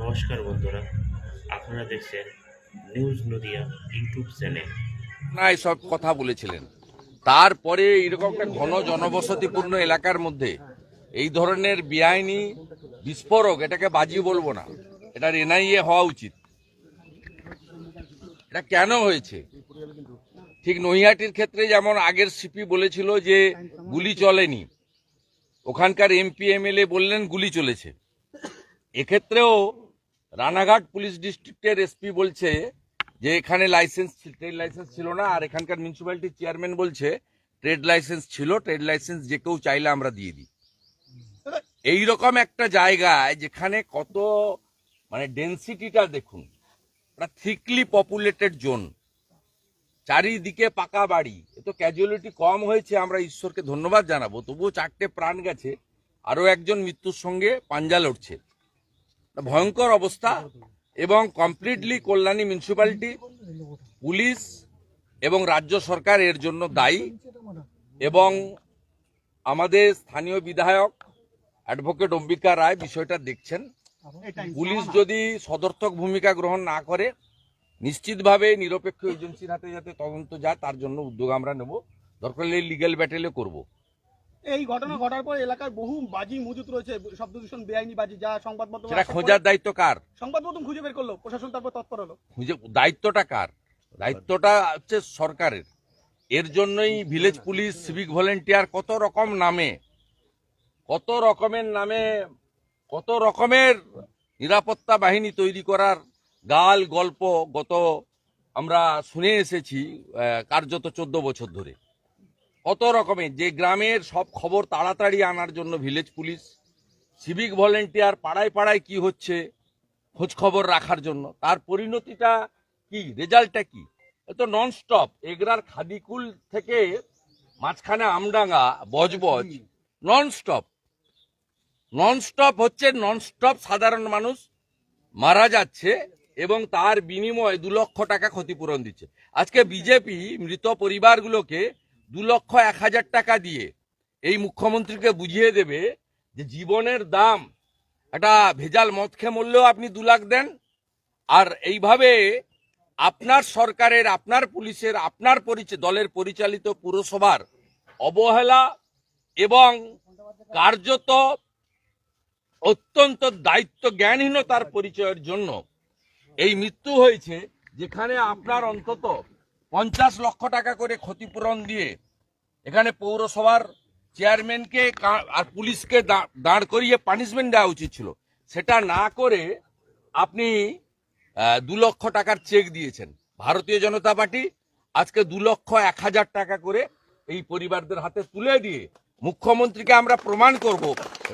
নমস্কার বন্ধুরা, আপনারা দেখছেন নিউজ নদিয়া ইউটিউব চ্যানেল। না সব কথা বলেছিলেন। তারপরে এরকম একটা ঘন জনবসতিপূর্ণ এলাকার মধ্যে এই ধরনের বেআইনি বিস্ফোরক, এটাকে বাজি বলব না, এটার এনআইএ হওয়া উচিত। এটা কেন হয়েছে? ঠিক নৈহাটির ক্ষেত্রে যেমন আগের সিপি বলেছিল যে গুলি চলেনি, ওখানকার এমপি, এমএলএ বললেন গুলি চলেছে। এক্ষেত্রেও রানাঘাট পুলিশ ডিস্ট্রিক্টের এসপি বলছে যে এখানে লাইসেন্স ট্রেড লাইসেন্স ছিল না, আর এখানকার মিউনিসিপ্যালিটির চেয়ারম্যান বলছে ট্রেড লাইসেন্স ছিল ট্রেড লাইসেন্স যে কেউ চাইলে আমরা দিয়ে দিই। এই রকম একটা জায়গায় যেখানে কত মানে ডেন্সিটিটা দেখুন থিকলি পপুলেটেড জোন চারিদিকে পাকা বাড়ি। এ তো ক্যাজুয়ালিটি কম হয়েছে, আমরা ঈশ্বরকে ধন্যবাদ জানাব। তবুও চারটে প্রাণ গেছে। আরও একজন মৃত্যুর সঙ্গে পাঞ্জা লড়ছে। ভয়ঙ্কর অবস্থা এবং কমপ্লিটলি কল্যাণী মিউনিসিপ্যালিটি পুলিশ এবং রাজ্য সরকার এর জন্য দায়ী এবং আমাদের স্থানীয় বিধায়ক অ্যাডভোকেট অম্বিকা রায় বিষয়টা দেখছেন। পুলিশ যদি সদর্থক ভূমিকা গ্রহণ না করে, নিশ্চিতভাবে নিরপেক্ষ এজেন্সির হাতে যাতে তদন্ত যায়, তার জন্য উদ্যোগ আমরা নেব। দরকার হলে লিগ্যাল ব্যাটেলে করব। এই ঘটনা ঘটার পর এলাকার বহু বাজি মজুত রয়েছে শব্দ দূষণ বেআইনি বাজি যা সংবাদ মাধ্যম সেটা খোঁজার দায়িত্ব কার? সংবাদ মাধ্যম খুঁজে বের করল প্রশাসন তারপর তৎপর হলো। খুঁজে দায়িত্বটা কার? দায়িত্বটা হচ্ছে সরকারের। এর জন্যই ভিলেজ পুলিশ সিভিক ভলেন্টিয়ার কত রকম নামে কত রকমের নামে কত রকমের নিরাপত্তা বাহিনী তৈরি করার গাল গল্প গত আমরা শুনে এসেছি কার্যত চোদ্দ বছর ধরে। কত রকমের যে গ্রামের সব খবর তাড়াতাড়ি আনার জন্য ভিলেজ পুলিশ, সিভিক ভলেন্টিয়ার পাড়ায় পাড়ায় কি হচ্ছে, খোঁজ খবর রাখার জন্য। তার পরিণতিটা কি? রেজাল্টটা কি? এ তো নন স্টপ এগরার খাদিকুল থেকে মাঝখানে Amdanga, Budge Budge. Non stop non stop হচ্ছে নন স্টপ সাধারণ মানুষ মারা যাচ্ছে এবং তার বিনিময়ে দু লক্ষ টাকা ক্ষতিপূরণ দিচ্ছে। আজকে বিজেপি মৃত পরিবারগুলোকে দু লক্ষ এক হাজার টাকা দিয়ে এই মুখ্যমন্ত্রীকে বুঝিয়ে দেবে যে জীবনের দাম একটা ভেজাল মদ খেয়ে মরলেও আপনি দু লাখ দেন। আর এইভাবে আপনার সরকারের, আপনার পুলিশের, আপনার পরিচয় দলের পরিচালিত পুরসভার অবহেলা এবং কার্যত অত্যন্ত দায়িত্ব জ্ঞানহীনতার পরিচয়ের জন্য এই মৃত্যু হয়েছে যেখানে আপনার অন্তত পঞ্চাশ লক্ষ টাকা করে ক্ষতিপূরণ দিয়ে এখানে পৌরসভার চেয়ারম্যানকে আর পুলিশকে দাঁড় করিয়ে পানিশমেন্ট দেওয়া উচিত ছিল। সেটা না করে আপনি দু লক্ষ টাকার চেক দিয়েছেন। ভারতীয় জনতা পার্টি আজকে দু লক্ষ এক হাজার টাকা করে এই পরিবারদের হাতে তুলে দিয়ে মুখ্যমন্ত্রীকে আমরা প্রমাণ করব।